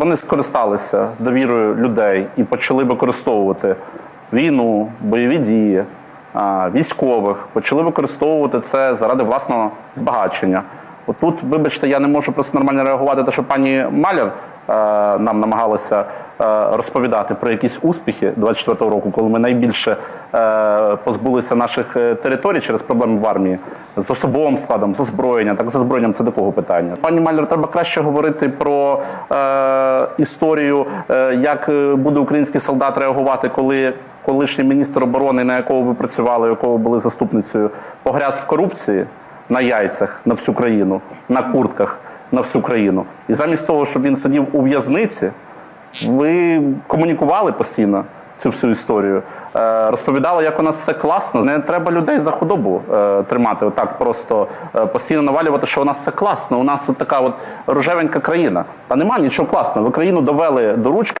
Вони скористалися довірою людей і почали використовувати війну, бойові дії, військових, почали використовувати це заради власного збагачення. Отут, вибачте, я не можу просто нормально реагувати, те, що пані Маляр е, нам намагалася е, розповідати про якісь успіхи 24-го року, коли ми найбільше е, позбулися наших територій через проблеми в армії з особовим складом, з озброєнням. Так з озброєнням це до кого питання? Пані Маляр, треба краще говорити про історію, як буде український солдат реагувати, коли колишній міністр оборони, на якого ви працювали, якого були заступницею, погряз в корупції на яйцях на всю країну, на куртках на всю країну. І замість того, щоб він сидів у в'язниці, ви комунікували постійно цю всю історію, е, розповідали, як у нас все класно. Не треба людей за худобу е, тримати, отак просто е, постійно навалювати, що у нас все класно. У нас от така от рожевенька країна. Та нема нічого класного. Ви країну довели до ручки.